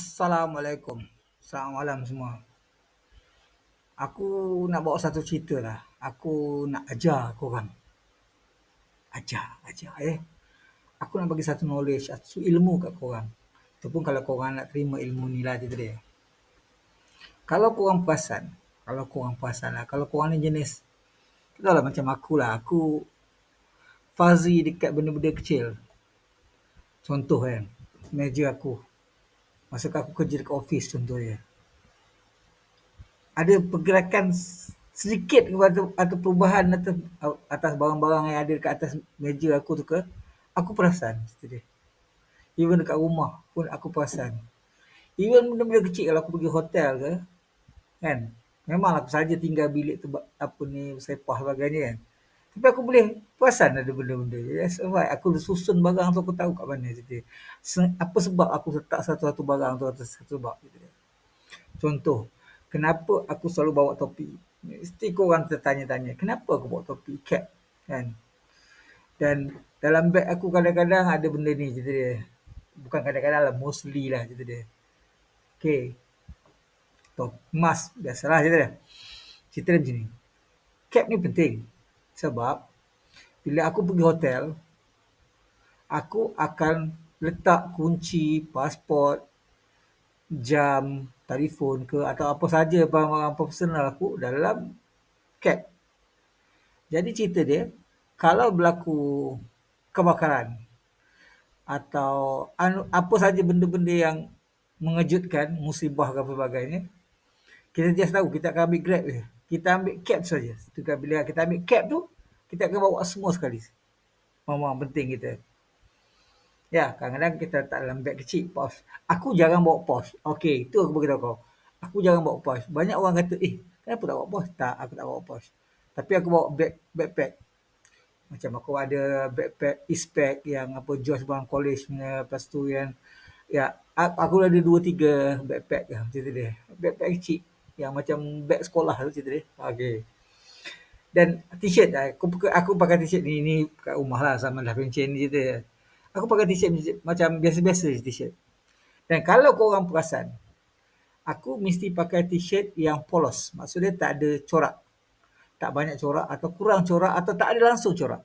Assalamualaikum. Selamat malam semua. Aku nak bawa satu cerita lah. Aku nak ajar korang. Ajar, ajar eh. Aku nak bagi satu knowledge, satu ilmu kat korang. Itu pun kalau korang nak terima ilmu ni lah dia. Kalau korang perasan, kalau korang perasan lah, kalau korang ni jenis, tak tahulah macam aku lah. Aku fuzzy dekat benda-benda kecil. Contoh kan, meja aku. Masa aku kerja dekat office contohnya. Ada pergerakan sedikit atau, atau perubahan atas, atas barang-barang yang ada dekat atas meja aku tu ke, aku perasan cerita dia. Even dekat rumah pun aku perasan. Even benda-benda kecil kalau aku pergi hotel ke, kan, memanglah aku saja tinggal bilik tu apa ni, sepah sebagainya kan. Tapi aku boleh perasan ada benda-benda. That's why aku susun barang tu aku tahu kat mana. Se- Apa sebab aku letak satu-satu barang tu atas satu sebab. Contoh, kenapa aku selalu bawa topi? Mesti korang tertanya-tanya, kenapa aku bawa topi? Cap, kan? Dan dalam beg aku kadang-kadang ada benda ni cerita dia. Bukan kadang-kadang lah, mostly lah cerita dia. Okay. Top, emas, biasalah cerita dia. Cerita dia macam ni. Cap ni penting. Sebab, bila aku pergi hotel, aku akan letak kunci, pasport, jam, telefon ke atau apa saja barang-barang personal aku dalam cap. Jadi cerita dia, kalau berlaku kebakaran atau apa saja benda-benda yang mengejutkan, musibah ke apa sebagainya, kita just tahu kita akan ambil grab je. Kita ambil cap saja. Tukar bila kita ambil cap tu, kita akan bawa semua sekali. Barang-barang penting kita. Ya, kadang-kadang kita letak dalam beg kecil, pos. Aku jarang bawa pos. Okey, itu aku beritahu kau. Aku jarang bawa pos. Banyak orang kata, eh, kenapa tak bawa pos? Tak, aku tak bawa pos. Tapi aku bawa bag, backpack. Macam aku ada backpack, Eastpak yang apa, George Brown College punya. Lepas tu yang, ya, aku ada dua tiga backpack lah, cerita dia. Backpack kecil. Yang macam beg sekolah tu cerita dia. Okey. Dan t-shirt, aku, aku pakai t-shirt ni, ni kat rumah lah sama dah pencen cerita Aku pakai t-shirt macam biasa-biasa je t-shirt. Dan kalau korang perasan, aku mesti pakai t-shirt yang polos. Maksudnya tak ada corak. Tak banyak corak atau kurang corak atau tak ada langsung corak.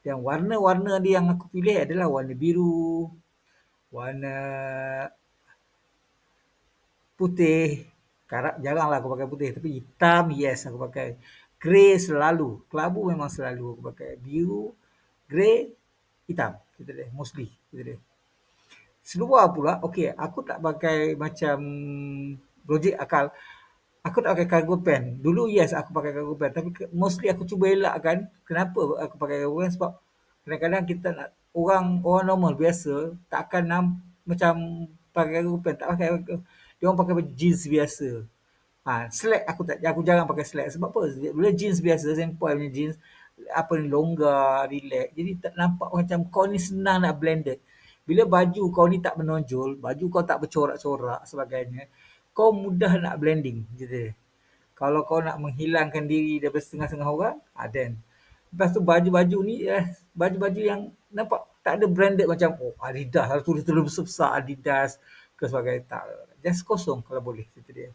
Dan warna-warna dia yang aku pilih adalah warna biru, warna putih. Karak jaranglah aku pakai putih. Tapi hitam, yes aku pakai. Grey selalu. Kelabu memang selalu aku pakai. Biru, grey, hitam kita dia mostly kita dia seluar pula okey aku tak pakai macam logik akal aku tak pakai cargo pant dulu yes aku pakai cargo pant tapi mostly aku cuba elakkan kenapa aku pakai cargo pant sebab kadang-kadang kita nak orang orang normal biasa tak akan macam pakai cargo pant tak pakai dia orang pakai jeans biasa ha, slack aku tak aku jarang pakai slack sebab apa bila jeans biasa simple punya jeans apa ni longgar, relax. Jadi tak nampak macam kau ni senang nak blended. Bila baju kau ni tak menonjol, baju kau tak bercorak-corak sebagainya, kau mudah nak blending gitu. Kalau kau nak menghilangkan diri daripada setengah-setengah orang, ah then. Lepas tu baju-baju ni eh, baju-baju yang nampak tak ada branded macam oh Adidas, harus tulis-tulis besar-besar Adidas ke sebagainya. Tak. Just kosong kalau boleh cerita dia.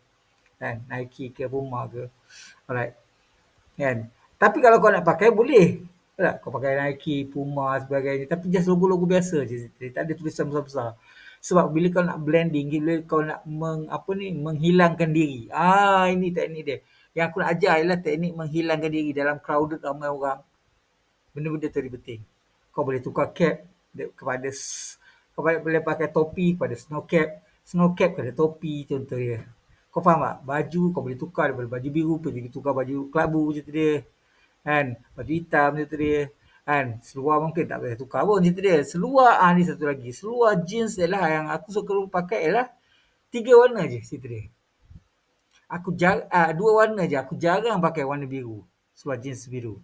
Kan? Nike ke Puma ke. Alright. Kan? Tapi kalau kau nak pakai boleh. Tak? Kau pakai Nike, Puma sebagainya. Tapi just logo-logo biasa je. Tak ada tulisan besar-besar. Sebab bila kau nak blending, bila kau nak meng, apa ni, menghilangkan diri. Ah, ini teknik dia. Yang aku nak ajar ialah teknik menghilangkan diri dalam crowded ramai orang. Benda-benda tu penting. Kau boleh tukar cap kepada kau boleh pakai topi kepada snow cap. Snow cap kepada topi contohnya. Kau faham tak? Baju kau boleh tukar daripada baju biru pergi tukar baju kelabu macam dia. Kan? Baju hitam cerita dia. Kan? Seluar mungkin tak boleh tukar pun cerita dia. Seluar ah ni satu lagi. Seluar jeans ialah yang aku suka pakai ialah tiga warna je cerita dia. Aku jar ah, dua warna je. Aku jarang pakai warna biru. Seluar jeans biru.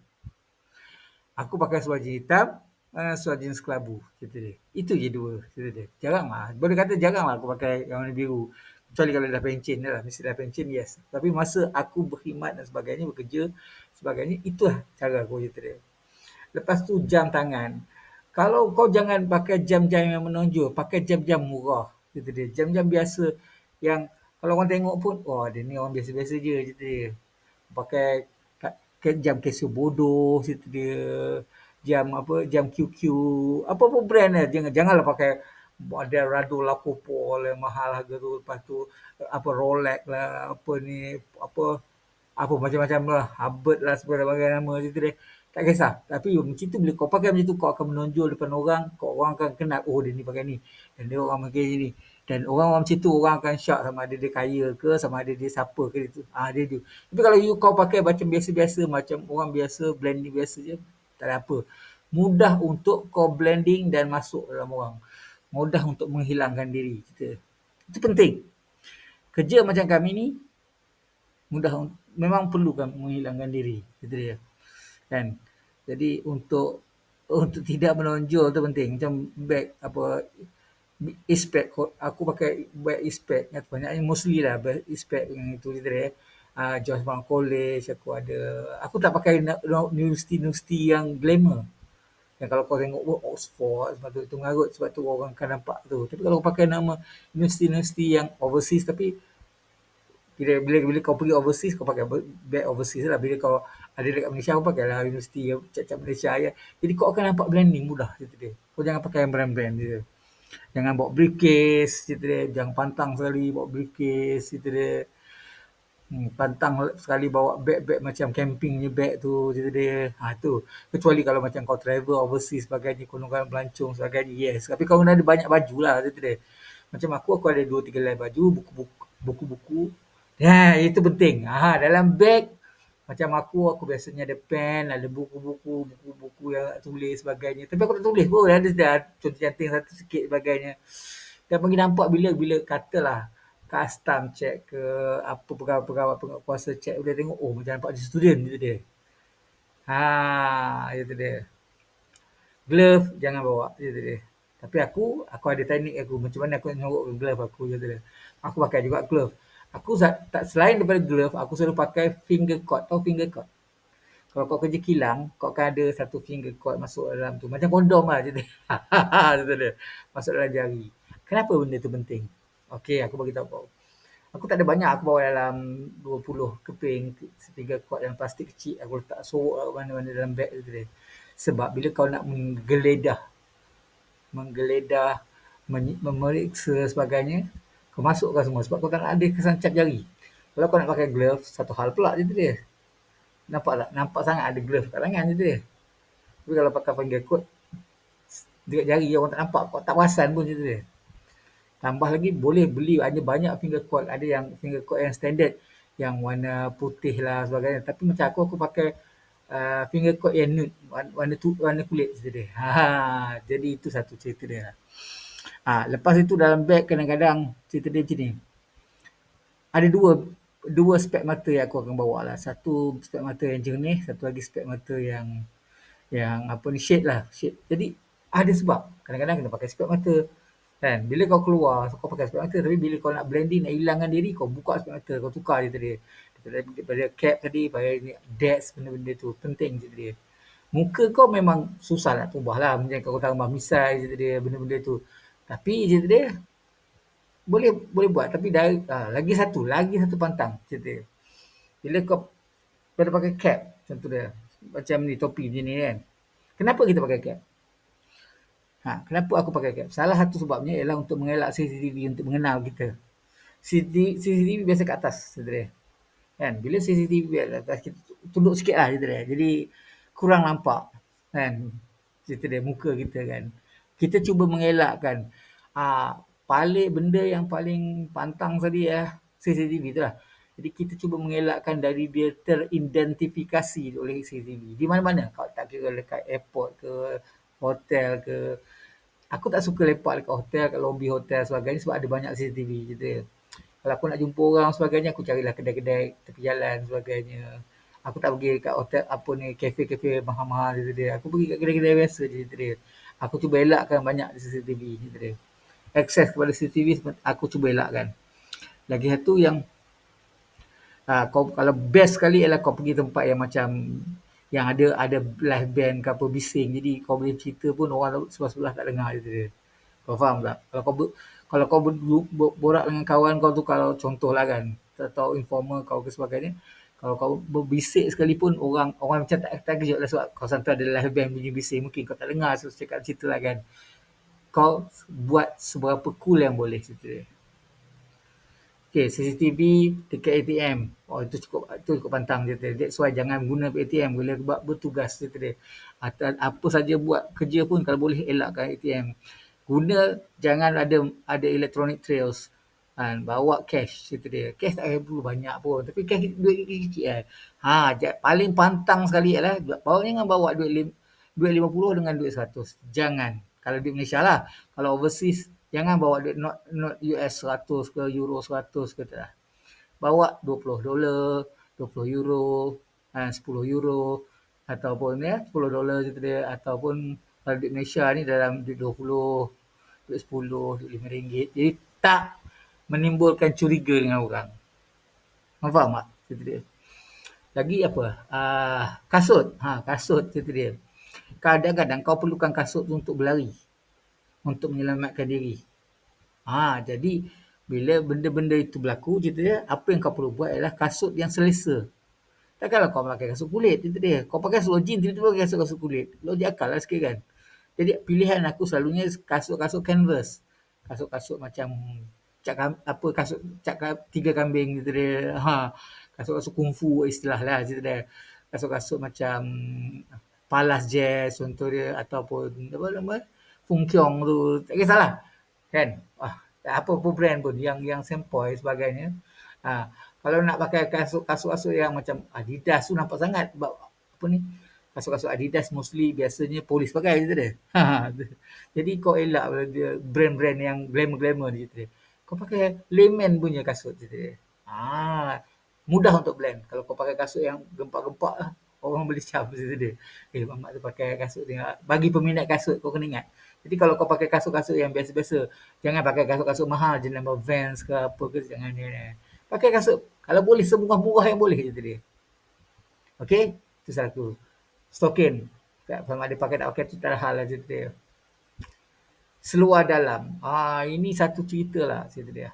Aku pakai seluar jeans hitam uh, seluar jeans kelabu cerita dia itu je dua cerita dia jarang lah boleh kata jarang lah aku pakai warna biru Kecuali kalau dah pencen lah. Mesti dah pencen, yes. Tapi masa aku berkhidmat dan sebagainya, bekerja sebagainya, itulah cara aku cerita dia. Lepas tu jam tangan. Kalau kau jangan pakai jam-jam yang menonjol, pakai jam-jam murah. Itu dia. Jam-jam biasa yang kalau orang tengok pun, wah dia ni orang biasa-biasa je cerita dia. Pakai jam Casio bodoh cerita dia. Jam apa, jam QQ. Apa-apa brand lah. Jangan, janganlah pakai ada Rado Lacopo lah mahal harga tu. Lepas tu apa Rolex lah, apa ni, apa apa macam-macam lah. Hubbard lah sebagai nama cerita dia. Tak kisah. Tapi macam tu bila kau pakai macam tu, kau akan menonjol depan orang. Kau orang akan kenal, oh dia ni pakai ni. Dan dia orang pakai ni. Dan orang-orang macam tu, orang akan syak sama ada dia kaya ke, sama ada dia siapa ke. Dia tu. Ha, dia tu. Tapi kalau you kau pakai macam biasa-biasa, macam orang biasa, blending biasa je, tak ada apa. Mudah untuk kau blending dan masuk dalam orang. Mudah untuk menghilangkan diri kita. Itu penting. Kerja macam kami ni, mudah memang perlukan menghilangkan diri. Itu dia. Kan? Jadi untuk untuk tidak menonjol tu penting. Macam bag apa ispek aku pakai bag ispek banyaknya mostly lah bag ispek yang itu gitu dia. Uh, George Brown College aku ada aku tak pakai universiti-universiti yang glamour. Dan kalau kau tengok oh, Oxford sebab tu itu mengarut sebab tu orang akan nampak tu. Tapi kalau kau pakai nama universiti-universiti yang overseas tapi bila, bila bila kau pergi overseas kau pakai bag overseas lah. Bila kau ada dekat Malaysia kau pakai lah universiti cap-cap Malaysia. Ya. jadi kau akan nampak branding mudah gitu dia. Kau jangan pakai yang brand-brand gitu jangan bawa briefcase gitu dia. Jangan pantang sekali bawa briefcase gitu dia Hmm, pantang sekali bawa beg-beg macam camping ni beg tu cerita dia. Ha tu. Kecuali kalau macam kau travel overseas sebagainya, gunungan pelancong sebagainya. Yes. Tapi kau ada banyak baju lah cerita dia. Macam aku, aku ada dua tiga lain baju, buku-buku. buku-buku. Ya, itu penting. Ha, dalam beg macam aku, aku biasanya ada pen, ada buku-buku, buku-buku yang nak tulis sebagainya. Tapi aku tak tulis pun. Ada contoh cantik satu sikit sebagainya. Dan bagi nampak bila bila katalah custom check ke apa pegawai-pegawai penguasa check boleh tengok oh macam nampak dia student itu dia. Ha itu dia. Glove jangan bawa itu dia. Tapi aku aku ada teknik aku macam mana aku nak glove aku gitu dia. Aku pakai juga glove. Aku tak selain daripada glove aku selalu pakai finger cord. Tahu finger cord? Kalau kau kerja kilang, kau akan ada satu finger cord masuk dalam tu. Macam kondom lah. Gitu. dia. Masuk dalam jari. Kenapa benda tu penting? Okey, aku bagi tahu kau. Aku tak ada banyak, aku bawa dalam 20 keping tiga kuat dalam plastik kecil. Aku letak sorok mana-mana dalam beg tu dia. Sebab bila kau nak menggeledah, menggeledah, memeriksa sebagainya, kau masukkan semua. Sebab kau tak ada kesan cap jari. Kalau kau nak pakai glove, satu hal pula je dia. Nampak tak? Nampak sangat ada glove kat tangan je dia. Tapi kalau pakai finger coat, dekat jari orang tak nampak, kau tak perasan pun je dia. Tambah lagi boleh beli ada banyak finger cord. Ada yang finger cord yang standard yang warna putih lah sebagainya. Tapi macam aku aku pakai uh, finger cord yang nude warna tu, warna kulit dia. Ha, jadi itu satu cerita dia. Ha, lepas itu dalam beg kadang-kadang cerita dia macam ni. Ada dua dua spek mata yang aku akan bawa lah. Satu spek mata yang jernih, satu lagi spek mata yang yang apa ni shade lah, shade. Jadi ada sebab. Kadang-kadang kena pakai spek mata. Kan? Bila kau keluar, kau pakai spek mata. Tapi bila kau nak blending, nak hilangkan diri, kau buka spek mata. Kau tukar je tadi. Daripada cap tadi, pada desk, benda-benda tu. Penting je tadi. Muka kau memang susah nak ubah lah. Macam kau tambah misai je tadi, benda-benda tu. Tapi je tadi, boleh boleh buat. Tapi dari, ha, lagi satu, lagi satu pantang. Je tadi. Bila kau pada pakai cap, contoh dia. Macam ni, topi macam ni kan. Kenapa kita pakai cap? Ha, kenapa aku pakai cap? Salah satu sebabnya ialah untuk mengelak CCTV untuk mengenal kita. CCTV, biasa kat atas, saudara. Kan? Bila CCTV kat atas, kita tunduk sikit lah, saudara. Jadi, kurang nampak. Kan? Dia, muka kita kan. Kita cuba mengelakkan. Ah, paling benda yang paling pantang tadi ya, CCTV tu lah. Jadi kita cuba mengelakkan dari dia teridentifikasi oleh CCTV. Di mana-mana. Kalau tak kira dekat airport ke, hotel ke. Aku tak suka lepak dekat hotel, kat lobby hotel sebagainya sebab ada banyak CCTV gitu. Kalau aku nak jumpa orang sebagainya, aku carilah kedai-kedai tepi jalan sebagainya. Aku tak pergi kat hotel apa ni, kafe-kafe mahal-mahal gitu dia. Aku pergi kat kedai-kedai biasa gitu dia. Aku cuba elakkan banyak CCTV gitu dia. Akses kepada CCTV aku cuba elakkan. Lagi satu yang uh, kau kalau best sekali ialah kau pergi tempat yang macam yang ada ada live band ke apa bising jadi kau boleh cerita pun orang sebelah-sebelah tak dengar gitu dia. Kau faham tak? Kalau kau Kalau kau ber- ber- borak dengan kawan kau tu kalau contohlah kan, atau informer kau ke sebagainya, kalau kau berbisik sekalipun orang orang macam tak, tak kejut lah sebab kawasan tu ada live band bunyi bisik mungkin kau tak dengar so cakap cerita lah kan kau buat seberapa cool yang boleh cerita dia Okay, CCTV dekat ATM. Oh, itu cukup itu cukup pantang dia. That's why jangan guna ATM bila buat bertugas cerita dia. Atau apa saja buat kerja pun kalau boleh elakkan ATM. Guna jangan ada ada electronic trails. Kan, bawa cash cerita dia. Cash tak perlu banyak pun. Tapi cash duit kecil-kecil kan. Ha, paling pantang sekali ialah bawa jangan bawa duit duit 50 dengan duit 100. Jangan. Kalau di Malaysia lah. Kalau overseas Jangan bawa duit not, not US 100 ke Euro 100 ke tak. Bawa 20 dolar, 20 euro, 10 euro ataupun ya 10 dolar je dia ataupun kalau di Malaysia ni dalam duit 20, duit 10, duit 5 ringgit. Jadi tak menimbulkan curiga dengan orang. Faham tak? Cerita dia. Lagi apa? Uh, kasut. Ha, kasut cerita dia. Kadang-kadang kau perlukan kasut untuk berlari untuk menyelamatkan diri. Ha, jadi bila benda-benda itu berlaku, cerita dia, apa yang kau perlu buat adalah kasut yang selesa. Takkanlah kau pakai kasut kulit, cerita dia. Kau pakai kasut jeans, tiba-tiba pakai kasut, kasut kulit. Logik akal lah sikit kan. Jadi pilihan aku selalunya kasut-kasut canvas. Kasut-kasut macam cak apa kasut cak tiga kambing gitu dia. Ha, kasut-kasut kungfu istilah lah cerita dia. Kasut-kasut macam palas jazz contoh dia ataupun apa nama Fung Kiong tu tak kisahlah kan ah apa pun brand pun yang yang sempoi sebagainya ha, kalau nak pakai kasut kasut yang macam Adidas tu nampak sangat apa ni kasut-kasut Adidas mostly biasanya polis pakai gitu deh. Ha, jadi kau elak dia brand-brand yang glamour-glamour gitu deh. Kau pakai layman punya kasut gitu deh. Ah, mudah untuk blend. Kalau kau pakai kasut yang gempak-gempak orang boleh cam gitu deh. Eh, mamak tu pakai kasut tengok. Bagi peminat kasut kau kena ingat. Jadi kalau kau pakai kasut-kasut yang biasa-biasa, jangan pakai kasut-kasut mahal jenama Vans ke apa ke jangan ni. Pakai kasut kalau boleh semurah-murah yang boleh je dia. Okey, itu satu. Stokin. Sama ada pakai tak pakai tu tak hal lah cerita dia. Seluar dalam. Ah ini satu cerita lah cerita dia.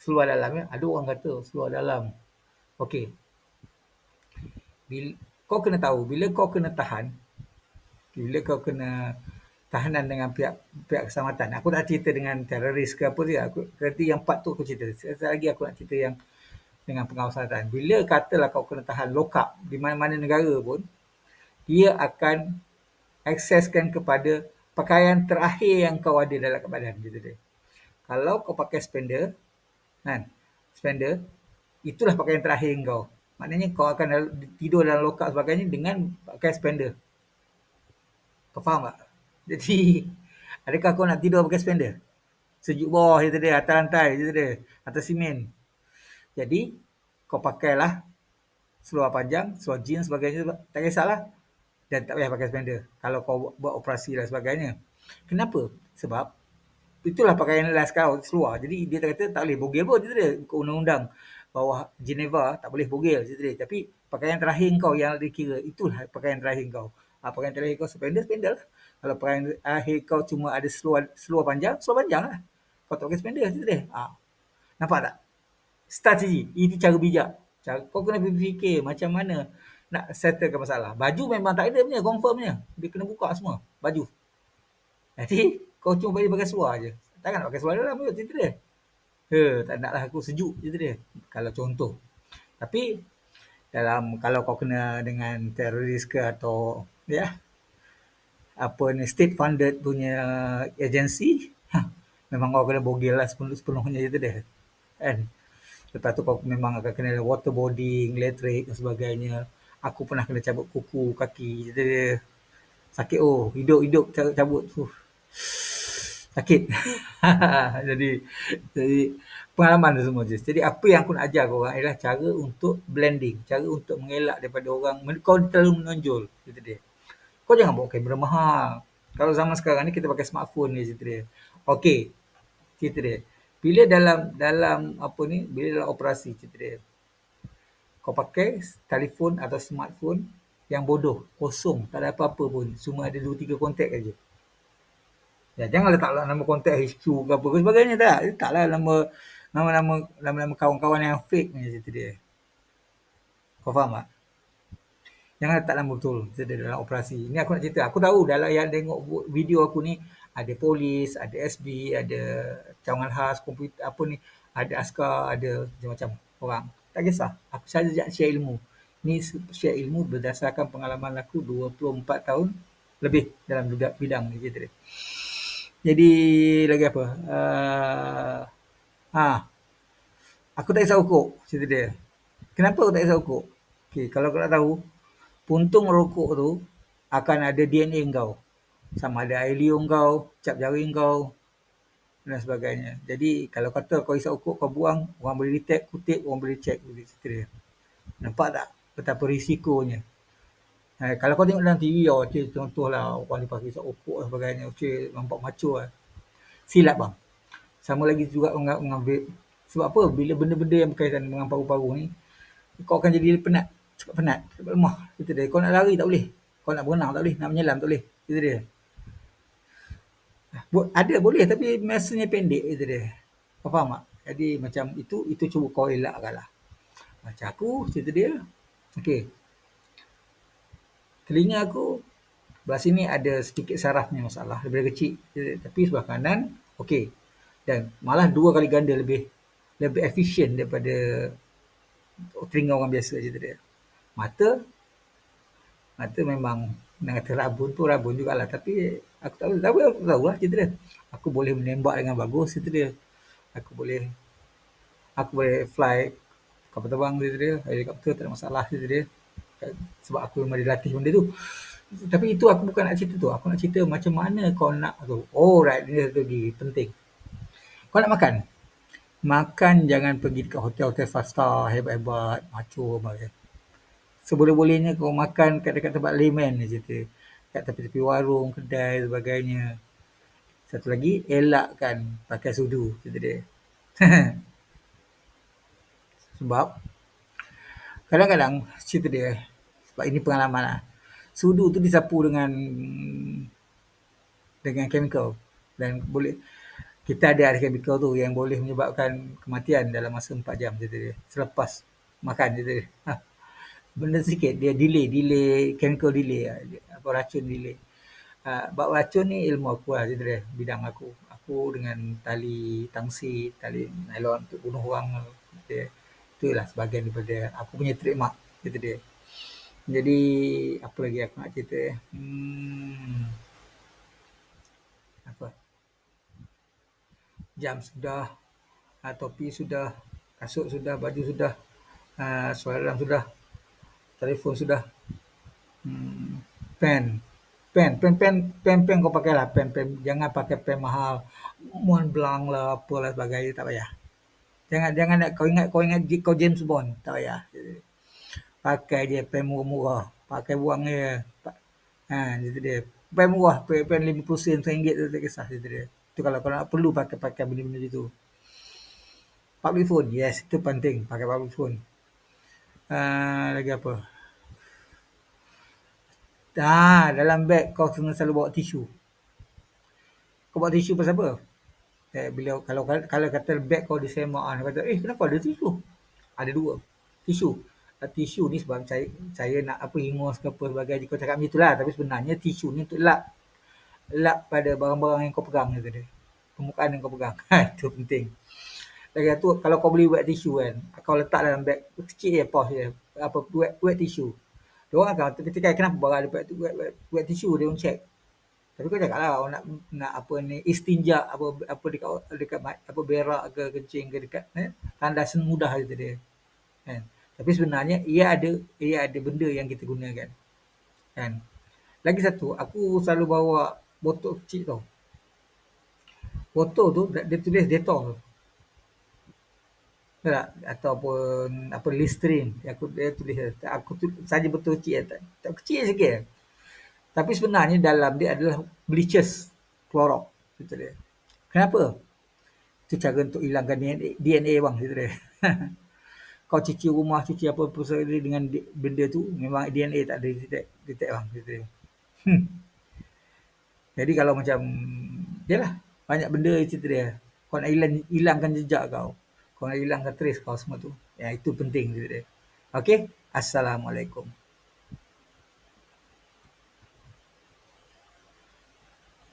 Seluar dalam ya. Ada orang kata seluar dalam. Okey. Bila, kau kena tahu bila kau kena tahan bila kau kena tahanan dengan pihak pihak keselamatan. Aku nak cerita dengan teroris ke apa dia. Aku kerti yang part tu aku cerita. Sekali lagi aku nak cerita yang dengan pengawasan. Bila katalah kau kena tahan lokap di mana-mana negara pun, dia akan akseskan kepada pakaian terakhir yang kau ada dalam badan. Gitu dia. Kalau kau pakai spender, kan, spender, itulah pakaian terakhir kau. Maknanya kau akan tidur dalam lokap sebagainya dengan pakai spender. Kau faham tak? Jadi, adakah kau nak tidur pakai spender? Sejuk bawah je tadi, atas lantai je tadi, atas simen. Jadi, kau pakailah seluar panjang, seluar jeans sebagainya, tak kisahlah. Dan tak payah pakai spender kalau kau buat operasi dan sebagainya. Kenapa? Sebab itulah pakaian last kau seluar. Jadi dia kata tak boleh bogel pun dia undang-undang bawah Geneva tak boleh bogel dia. Tapi pakaian terakhir kau yang dikira itulah pakaian terakhir kau. Ha, pakaian terakhir kau spender, spender lah. Kalau pakaian akhir kau cuma ada seluar, seluar panjang, seluar panjang lah. Kau tak pakai spender je dia. Ha. Nampak tak? Strategi. Itu cara bijak. Cara, kau kena fikir macam mana nak settlekan masalah. Baju memang tak ada punya, confirmnya. Dia kena buka semua, baju. Jadi, kau cuma bagi pakai seluar je. Takkan nak pakai seluar dalam cerita dia. He, tak naklah aku sejuk, cerita dia. Kalau contoh. Tapi, dalam kalau kau kena dengan teroris ke atau ya apa ni state funded punya agensi ha, memang kau kena bogel lah sepenuh, sepenuhnya itu deh kan lepas tu kau memang akan kena waterboarding elektrik dan sebagainya aku pernah kena cabut kuku kaki jadi dia sakit oh hidup-hidup cabut tu sakit jadi jadi pengalaman tu semua je. Jadi apa yang aku nak ajar kau orang ialah cara untuk blending, cara untuk mengelak daripada orang kau terlalu menonjol gitu dia. Kau jangan bawa kamera mahal. Kalau zaman sekarang ni kita pakai smartphone ni cerita dia. Okey. Cerita dia. Bila dalam dalam apa ni, bila dalam operasi cerita dia. Kau pakai telefon atau smartphone yang bodoh, kosong, tak ada apa-apa pun. Cuma ada dua tiga kontak aja. Ya, jangan letaklah nama kontak HQ ke apa ke sebagainya tak. Letaklah nama nama-nama nama-nama kawan-kawan yang fake ni cerita dia. Kau faham tak? Jangan letak nama betul dia dalam operasi. Ini aku nak cerita. Aku tahu dalam yang tengok video aku ni ada polis, ada SB, ada cawangan khas, komputer apa ni, ada askar, ada macam-macam orang. Tak kisah. Aku saja share ilmu. Ni share ilmu berdasarkan pengalaman aku 24 tahun lebih dalam bidang ni cerita dia. Jadi lagi apa? Uh, ha. Aku tak kisah ukur cerita dia. Kenapa aku tak kisah ukur? Okay, kalau kau nak tahu, puntung rokok tu akan ada DNA kau. Sama ada air liur kau, cap jari kau dan sebagainya. Jadi kalau kata kau isap ukur kau buang, orang boleh detect, kutip, orang boleh check cerita dia. Nampak tak betapa risikonya? Eh, kalau kau tengok dalam TV, oh, okay, contohlah orang dia pakai isap ukur dan sebagainya, okay, nampak macho lah. Silap bang. Sama lagi juga dengan, dengan vape. Sebab apa? Bila benda-benda yang berkaitan dengan paru-paru ni, kau akan jadi penat. Cepat penat. Cepat lemah. Itu dia. Kau nak lari tak boleh. Kau nak berenang tak boleh. Nak menyelam tak boleh. Itu dia. Ada boleh tapi masanya pendek. Itu dia. Kau faham tak? Jadi macam itu, itu cuba kau elakkan lah. Macam aku, cerita dia. Okey. Telinga aku belah sini ada sedikit sarafnya masalah lebih kecil tapi sebelah kanan okey dan malah dua kali ganda lebih lebih efisien daripada telinga orang biasa je dia mata. Mata memang nak kata rabun tu rabun jugalah. Tapi aku tak tahu aku tahu lah cerita dia. Aku boleh menembak dengan bagus cerita dia. Aku boleh aku boleh fly kapal terbang cerita dia. Helikopter tak ada masalah cerita dia. Sebab aku memang dilatih benda tu. Tapi itu aku bukan nak cerita tu. Aku nak cerita macam mana kau nak tu. Oh right ini satu lagi penting. Kau nak makan? Makan jangan pergi dekat hotel-hotel five star hebat-hebat macam seboleh-bolehnya kau makan kat dekat tempat layman ni cerita kat tepi-tepi warung kedai sebagainya satu lagi elakkan pakai sudu cerita dia sebab kadang-kadang cerita dia sebab ini pengalaman lah. Sudu tu disapu dengan dengan chemical dan boleh kita ada ada chemical tu yang boleh menyebabkan kematian dalam masa 4 jam cerita dia. Selepas makan cerita dia. Benda sikit dia delay, delay, chemical delay. Apa racun delay. Uh, bab racun ni ilmu aku lah dia. Bidang aku. Aku dengan tali tangsi, tali nylon untuk bunuh orang. Dia. Itulah sebahagian daripada aku punya trademark cerita dia. Jadi apa lagi aku nak cerita ya? Hmm. Apa? Jam sudah, uh, topi sudah, kasut sudah, baju sudah, uh, suara sudah, telefon sudah. Hmm. Pen. Pen, pen, pen, pen, pen kau pakai lah. Pen, pen. Jangan pakai pen mahal. Mont Blanc lah, apalah sebagainya. Tak payah. Jangan, jangan nak kau ingat, kau ingat kau James Bond. Tak payah pakai dia pen murah-murah pakai buang dia ha itu dia pen murah pen, pen 50 sen RM1 tu tak kisah itu dia tu kalau kau nak perlu pakai pakai benda-benda itu public phone yes itu penting pakai public phone uh, lagi apa Ah, dalam beg kau kena selalu bawa tisu. Kau bawa tisu pasal apa? Eh, bila kalau kalau kata beg kau disemak ah, kata eh kenapa ada tisu? Ada dua. Tisu tisu ni sebab saya saya nak apa hingus ke apa sebagainya kau cakap macam itulah tapi sebenarnya tisu ni untuk lap lap pada barang-barang yang kau pegang tu dia permukaan yang kau pegang ha, itu penting lagi tu kalau kau beli wet tisu kan kau letak dalam beg kecil je pos je apa wet wet tisu dia orang akan ketika kenapa barang ada wet, wet, wet, wet tisu dia orang check tapi kau cakap lah nak nak apa ni istinja apa apa dekat dekat apa berak ke kencing ke dekat eh, tandas mudah gitu dia kan tapi sebenarnya ia ada ia ada benda yang kita gunakan. Kan? Lagi satu, aku selalu bawa botol kecil tau. Botol tu dia tulis Dettol. Tak? Ataupun apa Listerine. Aku dia tulis aku tu saja botol kecil tak, tak kecil sikit. Tapi sebenarnya dalam dia adalah bleaches Clorox gitu dia. Kenapa? Itu cara untuk hilangkan DNA, DNA bang gitu dia. kau cuci rumah, cuci apa-apa dengan benda tu, memang DNA tak ada detect, detect bang. Gitu. Hmm. Jadi kalau macam Yalah, banyak benda cerita dia. Kau nak hilang, hilangkan jejak kau. Kau hilangkan trace kau semua tu. Ya, itu penting. Okey? Assalamualaikum.